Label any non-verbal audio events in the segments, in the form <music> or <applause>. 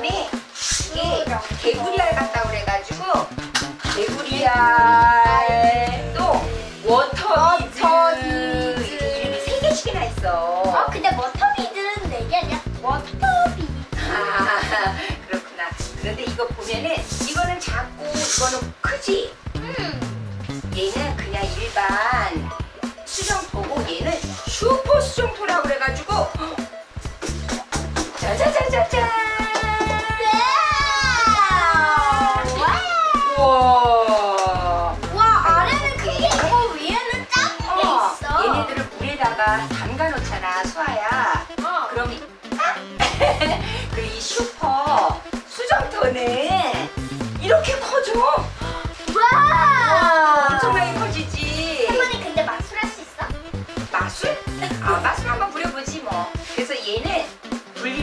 다음에 이게 개구리알 같다고 그래가지고 개구리알 또 워터비즈. 이렇게 세 개씩이나 있어 어, 근데 워터비들은 내게 아니야. 워터비. 아 <laughs> 그렇구나 그런데 이거 보면은 이거는 작고 이거는 크지 음. 얘는 그냥 일반 수정토고 얘는 슈퍼 수정토라고 그래가지고 <gasps> 짜자자자잔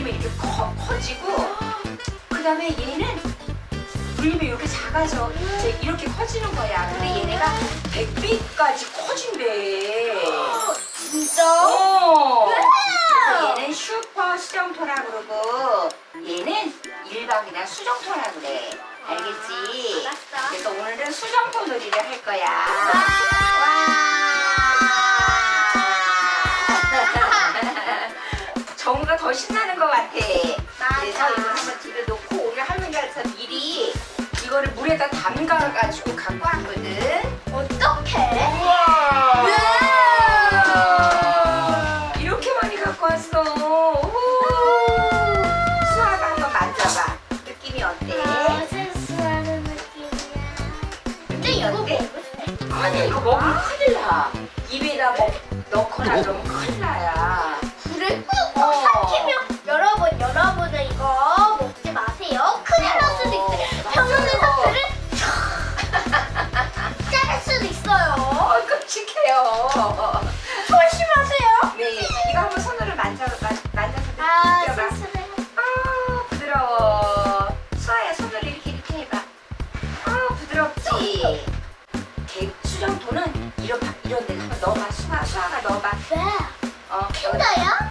불리면 이렇게 커, 커지고 그 다음에 얘는 불리면 이렇게 작아져 이제 이렇게 커지는 거야 근데 얘네가 100배까지 커진대 진짜? 어. 그래서 와. 얘는 슈퍼 수정토라 그러고 얘는 그냥 수정토라 그래 알겠지? 알았어. 그래서 오늘은 수정토 놀이를 할 거야 정우가 더 신나는 것 같아. 그래서 이걸 한번 집에 놓고 오늘 할머니가 그래서 미리 이거를 물에다 담가가지고 갖고 왔거든. 어떡해? 우와! 우와! 이렇게 많이 갖고 왔어. 오! 수아가 한번 만져봐. 느낌이 어때? 세수하는 느낌이야. 근데 이거 때 아니 이거 먹으면 큰일 나. 입에다 먹, 넣거나 그러면 큰일 어, 킨다야?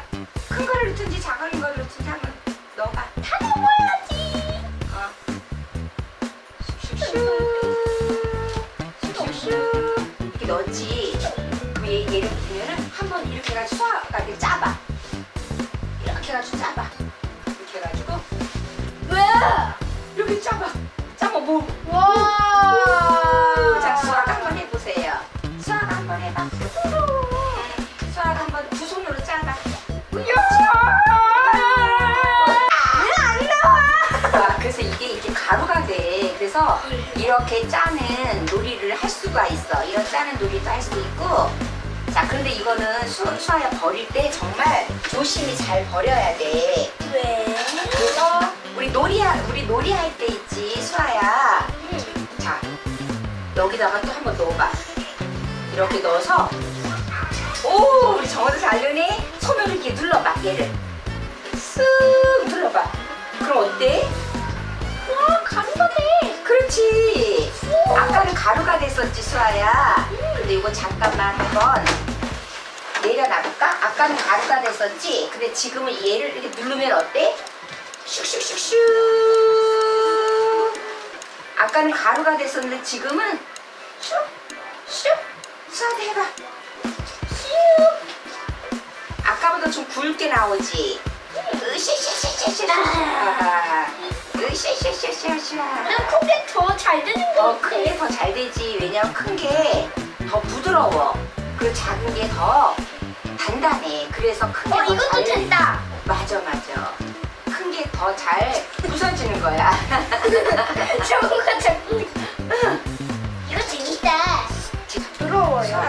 돼. 그래서 이렇게 짜는 놀이를 할 수가 있어. 이런 짜는 놀이도 할 수 있고. 자, 근데 이거는 수, 수아야 버릴 때 정말 조심히 잘 버려야 돼. 왜? 그래서 우리 놀이야, 우리 놀이 할 때 있지, 수아야. 자, 여기다가 또 한 번 넣어봐. 이렇게 넣어서, 오, 우리 정어도 잘 넣네? 손으로 이렇게 눌러봐, 얘를. 쓱 눌러봐. 그럼 어때? 와 돼. 그렇지. 아까는 가루가 됐었지, 수아야. 근데 이거 잠깐만 한번 내려놔볼까? 아까는 가루가 됐었지? 근데 지금은 얘를 이렇게 누르면 어때? 슉슉슉슉. 아까는 가루가 됐었는데 지금은 슉, 슉. 수아도 해봐. 슉. 아까보다 좀 굵게 나오지? 으쌰쌰쌰쌰쌰. 으쌰쌰쌰쌰쌰. 난 크게 더 잘 되는 거 어, 같아. 큰 게 더 잘 되지. 왜냐면 큰 게 더 부드러워. 그리고 작은 게 더 단단해. 그래서 큰게어더 이것도 잘. 된다. 맞아, 맞아. 큰 게 더 잘 부서지는 거야. <laughs> 저거가 자꾸. 이거 재밌다. 부러워요.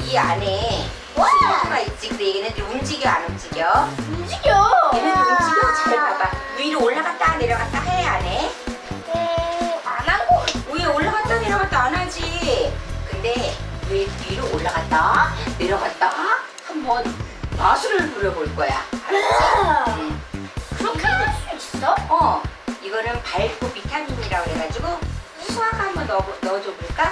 이 안에 와 수가 있지. 근데 얘네들 움직여, 안 움직여? 움직여. 얘네들 움직여? 잘 봐봐. 위로 올라갔다 내려갔다 해, 안 해? 어, 안 하고. 위에 올라갔다 내려갔다 안 하지. 근데 위, 위로 올라갔다 내려갔다가 한번 마술을 부려볼 거야. 응. 그렇게 할 수 있어? 어, 이거는 밝고 비타민이라고 해가지고 수화가 한번 넣어, 넣어줘 볼까?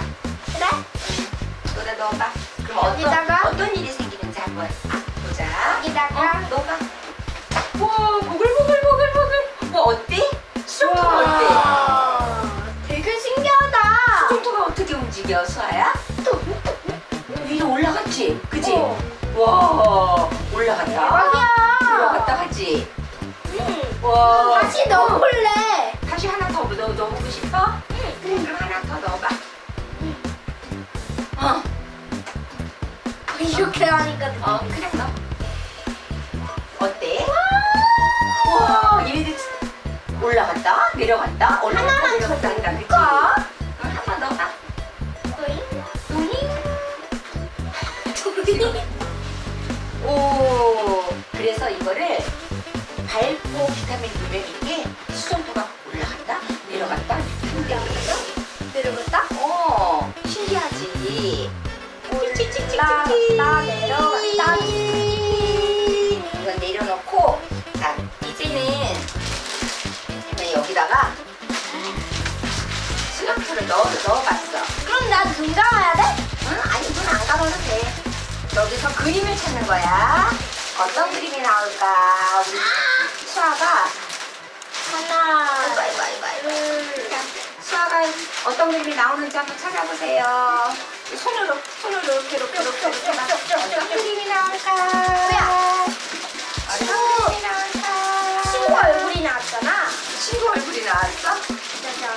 이렇게 하니까 어, 그냥 넣어. 어때? 와, 얘네들 올라갔다, 내려갔다, 올라갔다, 하나만 더 내려갔다 한다, 그치? 넣을까? 응, 한번 넣어봐. 오, 그래서 이거를 밝고 비타민 누면 이게 수정도가 올라갔다, 내려갔다 한대. 내려갔다? 나, 나 내려갔다. 이건 내려놓고, 자, 이제는 여기다가 수정표를 넣어, 넣어봤어. 그럼 나눈 감아야 돼? 응? 아니, 눈 안 감아도 돼. 여기서 그림을 찾는 거야. 어떤 그림이 나올까? 우리 수아가, 하나, 아이고, 아이고. 둘, 자, 수아가 어떤 그림이 나오는지 한번 찾아보세요. 손으로, 손으로 이렇게, 이렇게, 이렇게, 이렇게. 막 어떤 그림이 나올까? 뭐야? 어떤 그림이 나올까? 친구 얼굴이 나왔잖아. 친구 얼굴이 나왔어? 짜잔.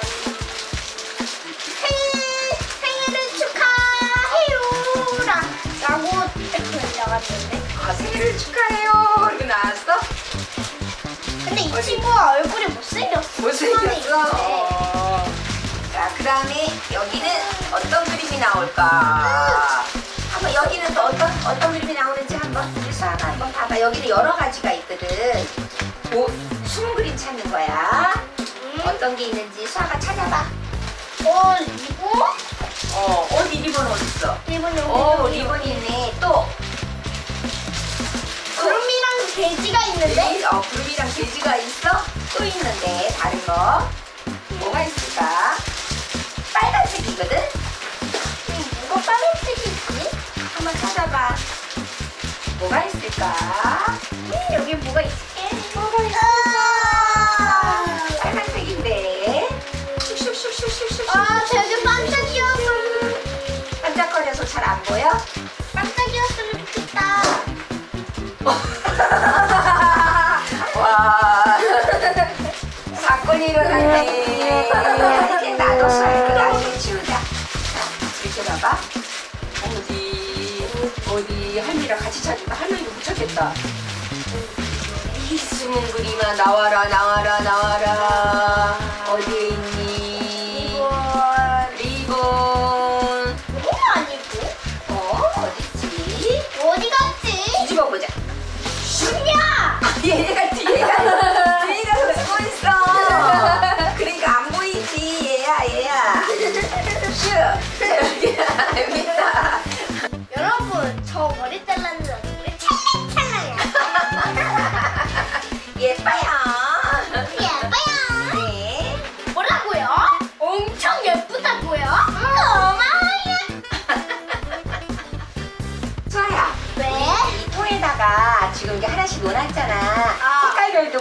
생일, 생일을 축하해요. 라, 라고 이렇게 나왔는데. 아, 생일을 축하해요. 이렇게 나왔어? 근데 이? 친구가 얼굴이 못생겼어. 못생겼어? 어. 자, 그 다음에 여기는 어떤 그림이 나올까? 한번 여기는 또 어떤, 어떤 그림이 나오는지 한번 우리 수아가 한번 봐봐. 여기는 여러 가지가 있거든. 오, 숨은 그림 찾는 거야. 어떤 게 있는지 수아가 찾아봐. 어, 이거? 어, 어디 리본 어딨어? 리본 여기. 오, 여기. 리본이 있네. 또. 구름이랑 돼지가 있는데? 이- 어, 구름이랑 돼지가 있어? 또 있는데 다른 거 뭐가 있을까? 빨간색이거든? 찾아봐. 뭐가 있을까? 음, 여기 뭐가 있지? 뭐가 아, 빨간색인데. 슉슉슉슉슉슉. 아, 되게 반짝이었어. 반짝거려서 잘 안 보여? 반짝이었으면 좋겠다. <laughs> 와. 사건이 일어났네. 이제 나도 나중에 치우자. 자, 이렇게 봐봐. 어디, 어디, 할머니랑 같이 찾을까? 할머니도 못 찾겠다. 이 숨은 그림아, 나와라, 나와라, 나와라. 어디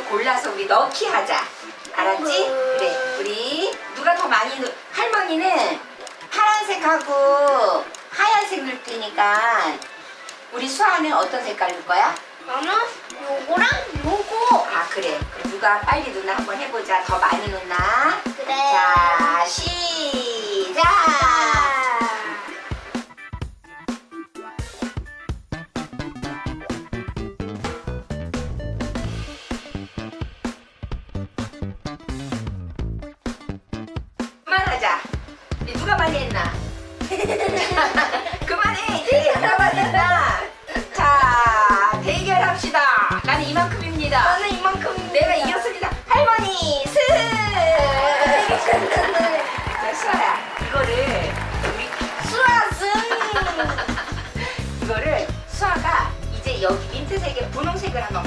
골라서 우리 넣기 하자. 알았지? 음. 그래. 우리 누가 더 많이 넣... 할머니는 파란색하고 하얀색 넣을 테니까 우리 수아는 어떤 색깔 넣을 거야? 나는 요거랑 요거. 아 그래. 그럼 누가 빨리 누나 한번 해보자. 더 많이 누나. 그래. 자 시작. 하자. 누가 많이 했나? <laughs> 그만해 이제 누가 많이 했나? 자 대결합시다. 나는 이만큼입니다. 나는 이만큼 내가 이겼습니다. 할머니 승. 자 아, 수아야 이거를 우리 수아 승. 이거를 수아가 이제 여기 민트색에 분홍색을 한번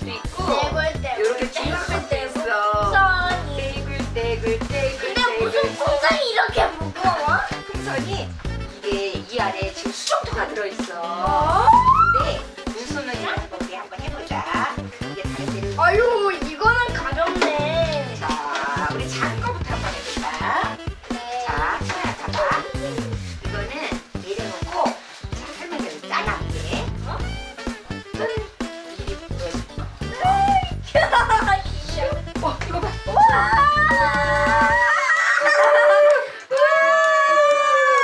것도 있고 네 이렇게 줄 것도 있어. 풍선이. 떼굴 떼굴 떼굴 근데 무슨 떼굴. 풍선이 이렇게 무거워? 풍선이 이게 이 안에 지금 수정토가 들어있어. 어?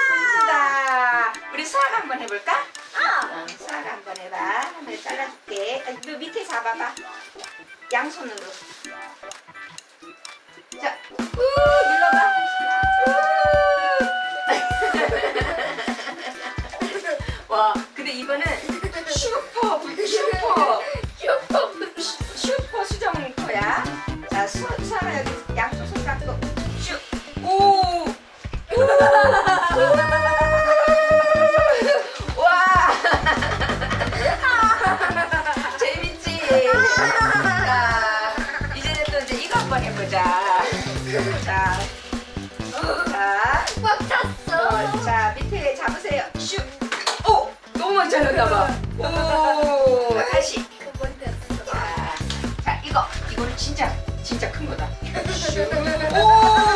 분수다. 우리 수학 한번 해볼까? 어, 어 수학 한번 해봐. 하늘 잘라줄게. 아, 너 밑에 잡아봐. 양손으로. 이거 자, 이거 이거는 진짜 진짜 큰 거다. 오.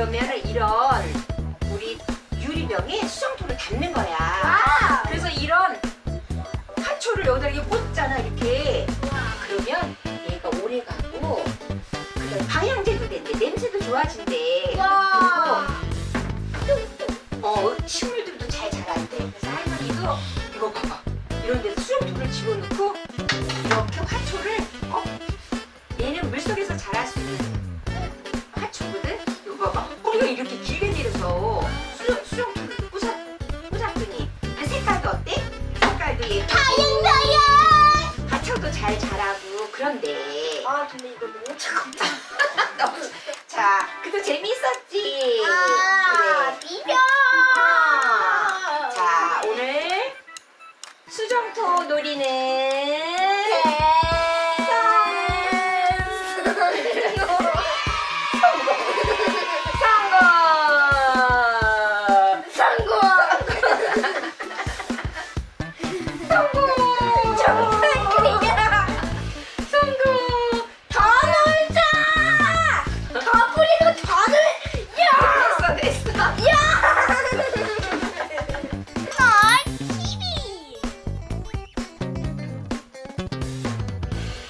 그러면 이런 우리 유리병이 수정토를 담는 거야. 와우. 그래서 이런 화초를 여기다 이렇게 꽂잖아 이렇게. 그러면 얘가 오래 가고 방향제도 된대 냄새도 좋아진대. 너무 자, 그래도 재미있었죠?